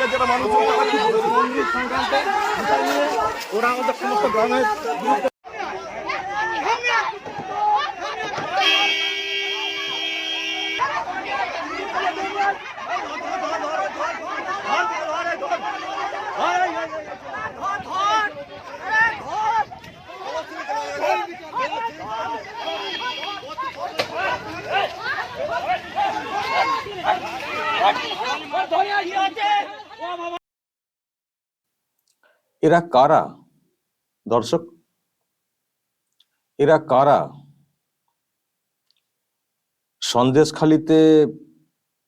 এখানকার যারা মানুষজন ওরা আমাদের সমস্ত গ্রামের এরা কারা? দর্শক, এরা কারা? সন্দেশখালিতে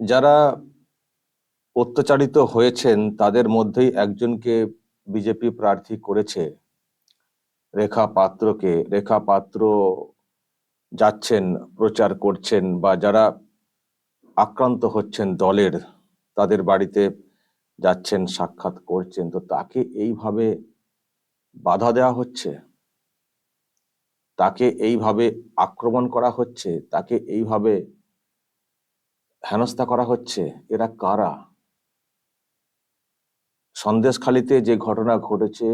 যারা অত্যাচারিত হয়েছেন, তাদের মধ্যেই একজনকে বিজেপি প্রার্থী করেছে। রেখা পাত্রকে, রেখা পাত্র যাচ্ছেন, প্রচার করছেন বা যারা আক্রান্ত হচ্ছেন দলের, তাদের বাড়িতে যাচ্ছেন, সাক্ষাৎ করছেন, তো তাকে এইভাবে বাধা দেওয়া হচ্ছে? তাকে এইভাবে আক্রমণ করা হচ্ছে? তাকে এইভাবে হেনস্থা করা হচ্ছে? এরা কারা? সন্দেশখালিতে যে ঘটনা ঘটেছে,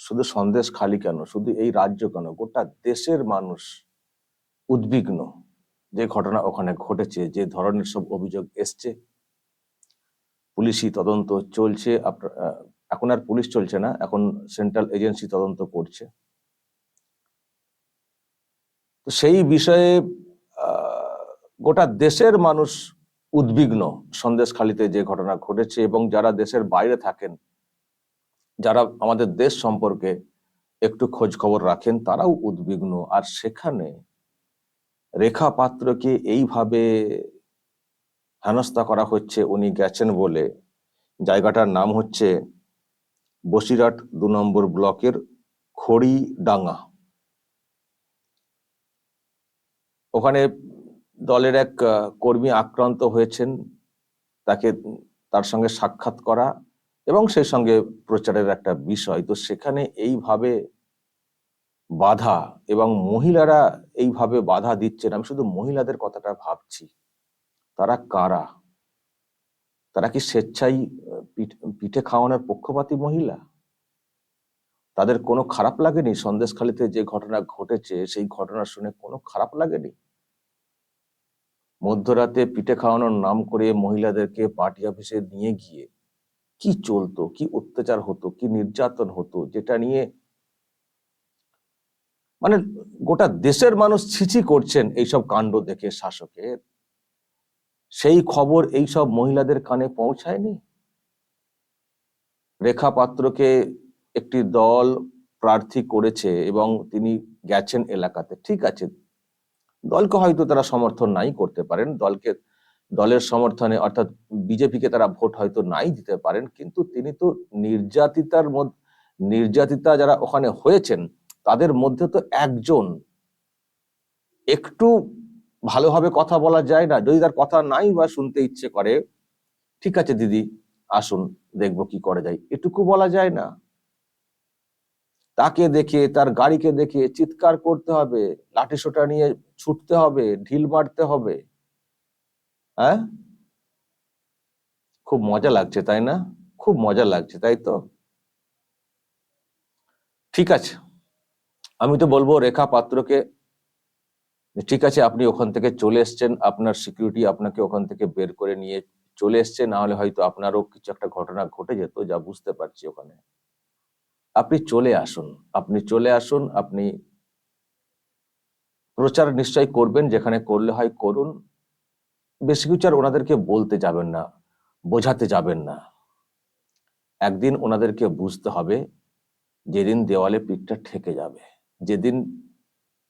শুধু সন্দেশখালি কেন? শুধু এই রাজ্য কেন? গোটা দেশের মানুষ উদ্বিগ্ন যে ঘটনা ওখানে ঘটেছে, যে ধরনের সব অভিযোগ এসছে। পুলিশি তদন্ত চলছে এখন আর পুলিশ চলছে না, এখন সেন্ট্রাল এজেন্সি তদন্ত করছে। তো সেই বিষয়ে গোটা দেশের মানুষ উদ্বিগ্ন সন্দেশখালিতে যে ঘটনা ঘটেছে এবং যারা দেশের বাইরে থাকেন, যারা আমাদের দেশ সম্পর্কে একটু খোঁজ খবর রাখেন, তারাও উদ্বিগ্ন। আর সেখানে রেখা পাত্রকে এইভাবে হেনস্থা করা হচ্ছে, উনি গেছেন বলে। জায়গাটার নাম হচ্ছে বসিরহাট দু নম্বর ব্লকের খড়িডাঙ্গা। ওখানে দলের এক কর্মী আক্রান্ত হয়েছেন। তাকে তার সঙ্গে সাক্ষাৎ করা এবং সেই সঙ্গে প্রচারের একটা বিষয়। তো সেখানে এইভাবে বাধা এবং মহিলারা এইভাবে বাধা দিচ্ছেন, আমি শুধু মহিলাদের কথাটা ভাবছি। তারা কারা? তারা কি স্বেচ্ছাই পিঠে খাওয়ানোর পক্ষপাতী মহিলা? তাদের কোনো খারাপ লাগেনি সন্দেশখালিতে যে ঘটনা ঘটেছে, সেই ঘটনা শুনে কোনো খারাপ লাগেনি? মধ্যরাতে পিঠে খাওয়ানোর নাম করে মহিলাদেরকে পার্টি অফিসে নিয়ে গিয়ে কি চলতো, কি অত্যাচার হতো, কি নির্যাতন হতো, যেটা নিয়ে মানে গোটা দেশের মানুষ ছিছি করছেন এইসব কাণ্ড দেখে শাসকের? সেই খবর এইসব মহিলাদের কানে পৌঁছায়নি? রেখা পাত্রকে একটি দল প্রার্থী করেছে এবং তিনি গেছেন এলাকাতে। ঠিক আছে, দলকে হয়তো তারা সমর্থন নাই করতে পারেন, দলকে, দলের সমর্থনে অর্থাৎ বিজেপিকে তারা ভোট হয়তো নাই দিতে পারেন, কিন্তু তিনি তো নির্যাতিতার মধ্যে, নির্যাতিতা যারা ওখানে হয়েছেন, তাদের মধ্যে তো একজন, একটু ভালোভাবে কথা বলা যায় না। যদি তার কথা নাই বা শুনতে ইচ্ছে করে, ঠিক আছে দিদি, আসুন, দেখব কি করা যায়। এটুকু বলা যায় না। তাকে দেখে, তার গাড়িকে দেখে চিৎকার করতে হবে, লাঠি সোটা নিয়ে ছুটতে হবে, ঢিল মারতে হবে। হ্যাঁ? খুব মজা লাগছে, তাই না? খুব মজা লাগছে, তাই তো? ঠিক আছে। আমি তো বলব, রেখা পাত্রকে ঠিক আছে, আপনি ওখান থেকে চলে এসছেন, আপনার সিকিউরিটি আপনাকে ওখান থেকে বের করে নিয়ে চলে এসছে, না হলে হয়তো আপনারও কিছু একটা ঘটনা ঘটে যেত যা বুঝতে পারছি ওখানে। আপনি চলে আসুন, আপনি চলে আসুন, আপনি প্রচার নিশ্চয় করবেন, যেখানে করলে হয় করুন। বেশি কিছু আর ওনাদেরকে বলতে যাবেন না, বোঝাতে যাবেন না। একদিন ওনাদেরকে বুঝতে হবে, যেদিন দেওয়ালে পিঠটা ঠেকে যাবে, যেদিন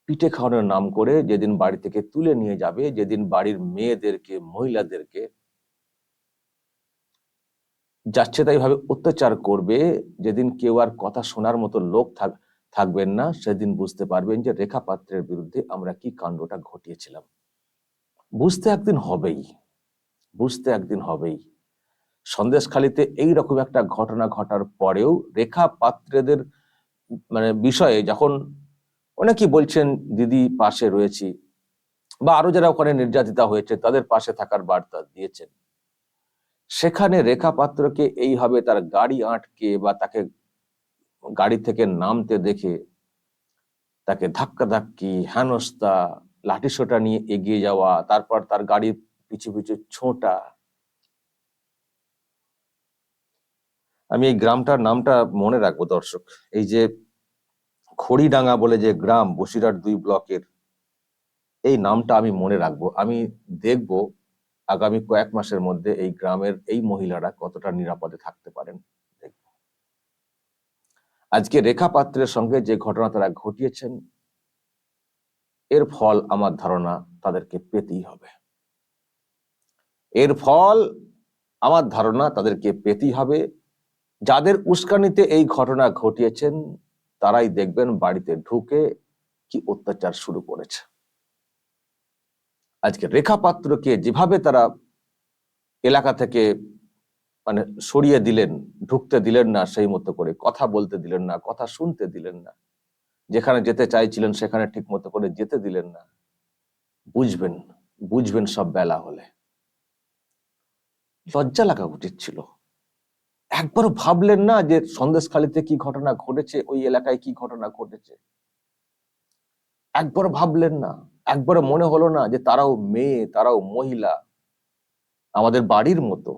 পিঠে খাওয়ানোর নাম করে যেদিন বাড়ি থেকে তুলে নিয়ে যাবে, যেদিন বাড়ির মেয়েদেরকে, মহিলাদেরকে যাচ্ছে তাই ভাবে অত্যাচার করবে, যেদিন কেউ আর কথা শোনার মতো লোক থাক, থাকবেন না, সেদিন বুঝতে পারবেন যে রেখা পাত্রের বিরুদ্ধে আমরা কি কাণ্ডটা ঘটিয়েছিলাম। বুঝতে একদিন হবেই, বুঝতে একদিন হবেই। সন্দেশখালিতে এই রকম একটা ঘটনা ঘটার পরেও রেখা পাত্রেদের মানে বিষয়ে যখন অনেকেই বলছেন, দিদি, পাশে রয়েছি। বা আরও যারা ওখানে নির্যাতিতা হয়েছে, তাদের পাশে থাকার বার্তা দিয়েছেন। সেখানে রেখা পাত্রকে এইভাবে তার গাড়ি আটকে বা তাকে গাড়ি থেকে নামতে দেখে তাকে ধাক্কা ধাক্কি হেনস্তা লাঠিসোঁটা নিয়ে এগিয়ে যাওয়া, তারপর তার গাড়ির পিছু পিছু ছোঁটা। আমি এই গ্রামটার নামটা মনে রাখব দর্শক। এই যে খড়িডাঙ্গা বলে যে গ্রাম বসিরহাট দুই ব্লকের, এই নামটা আমি মনে রাখব। আমি দেখব আগামী কয়েক মাসের মধ্যে এই গ্রামের এই মহিলারা কতটা নিরাপদে থাকতে পারেন। দেখব। আজকে রেখা পাত্রের সঙ্গে যে ঘটনা তারা ঘটিয়েছেন, এর ফল আমার ধারণা তাদেরকে পেতেই হবে। এর ফল আমার ধারণা তাদেরকে পেতেই হবে। যাদের উস্কানিতে এই ঘটনা ঘটিয়েছেন তারাই দেখবেন বাড়িতে ঢুকে কি অত্যাচার শুরু করেছে। আজকে রেখা পাত্রকে যেভাবে তারা এলাকা থেকে মানে সরিয়ে দিলেন, ঢুকতে দিলেন না সেই মতো করে, কথা বলতে দিলেন না, কথা শুনতে দিলেন না, যেখানে যেতে চাইছিলেন সেখানে ঠিক মতো করে যেতে দিলেন না, বুঝবেন বুঝবেন সব বেলা হলে। লজ্জা লাগা উচিত ছিল। একবারও ভাবলেন না যে সন্দেশখালিতে কি ঘটনা ঘটেছে, ওই এলাকায় কি ঘটনা ঘটেছে? একবার ভাবলেন না একবার মনে হলো না যে তারাও মেয়ে, তারাও মহিলা, আমাদের বাড়ির মতো।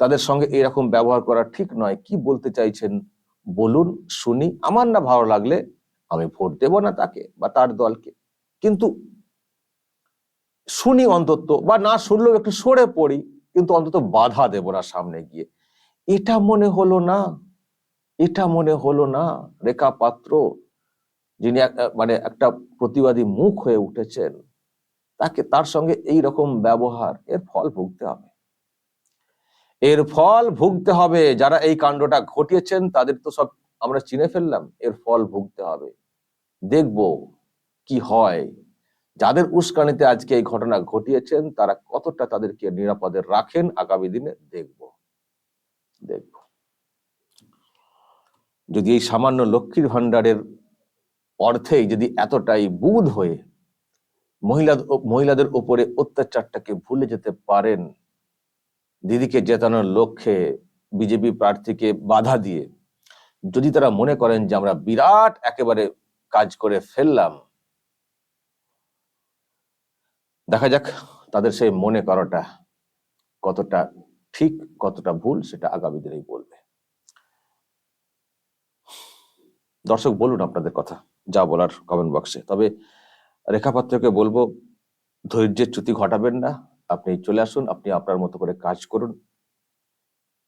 তাদের সঙ্গে এরকম ব্যবহার করা ঠিক নয়। কি বলতে চাইছেন? বলুন, শুনি। আমার না ভালো লাগলে আমি ভোট দেব না তাকে বা তার দলকে। কিন্তু শুনি অন্তত, বা না শুনলেও একটু সরে পড়ি। কিন্তু অন্তত বাধা দেব না সামনে গিয়ে। এটা মনে হলো না, এটা মনে হলো না, রেখা পাত্র, যিনি মানে একটা প্রতিবাদী মুখ হয়ে উঠেছেন, তাকে তার সঙ্গে এই রকম ব্যবহার, এর ফল ভুগতে হবে। এর ফল ভুগতে হবে, যারা এই কাণ্ডটা ঘটিয়েছেন, তাদের তো সব আমরা চিনে ফেললাম, এর ফল ভুগতে হবে। দেখব কি হয়। যাদের উস্কানিতে আজকে এই ঘটনা ঘটিয়েছেন, তারা কতটা তাদেরকে নিরাপদে রাখেন, আগামী দিনে দেখব। দেখব। যদি এই সামান্য লক্ষ্মীর ভান্ডারের অর্থেই যদি এতটাই বুধ হয়ে মহিলা, মহিলাদের উপরে অত্যাচারটাকে ভুলে যেতে পারেন, দিদিকে জেতানোর লক্ষ্যে বিজেপি প্রার্থীকে বাধা দিয়ে, যদি তারা মনে করেন যে আমরা বিরাট একেবারে কাজ করে ফেললাম দেখা যাক তাদের সেই মনে করাটা কতটা ঠিক, কতটা ভুল, সেটা আগামী দিনেই বলবে। দর্শক, বলুন আপনাদের কথা, যা বলার কমেন্ট বক্সে তবে রেখাপাত্রকে বলব, ধৈর্যের চ্যুতি ঘটাবেন না। আপনি চলে আসুন, আপনি আপনার মতো করে কাজ করুন।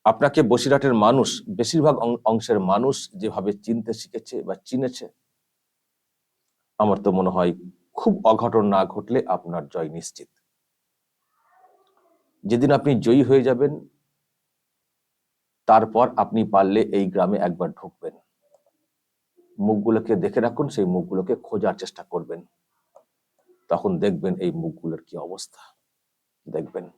আপনাকে বসিরহাটের মানুষ, বেশিরভাগ অংশের মানুষ যেভাবে চিনতে শিখেছে বা চিনেছে, আমার তো মনে হয় খুব অঘটন না ঘটলে আপনার জয় নিশ্চিত। যেদিন আপনি জয়ী হয়ে যাবেন, তারপর আপনি পারলে এই গ্রামে একবার ঢুকবেন। মুখগুলোকে দেখে রাখুন, সেই মুখগুলোকে খোঁজার চেষ্টা করবেন। তখন দেখবেন এই মুখগুলোর কি অবস্থা। দেখবেন।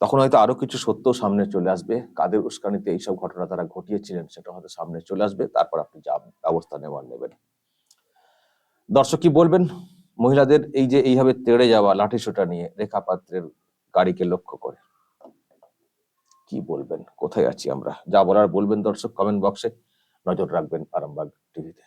তখন হয়তো আরও কিছু সত্য সামনে চলে আসবে। কাদের উস্কানিতে এইসব ঘটনা তারা ঘটিয়েছিলেন, সেটা হয়তো সামনে চলে আসবে। তারপর আপনি যা ব্যবস্থা নেওয়ার নেবেন। দর্শক কি বলবেন? মহিলাদের এই যে এইভাবে তেড়ে যাওয়া লাঠি সোটা নিয়ে রেখা পাত্রের গাড়িকে লক্ষ্য করে, কি বলবেন? কোথায় আছি আমরা? যা বলার বলবেন দর্শক কমেন্ট বক্সে নজর রাখবেন আরামবাগ টিভিতে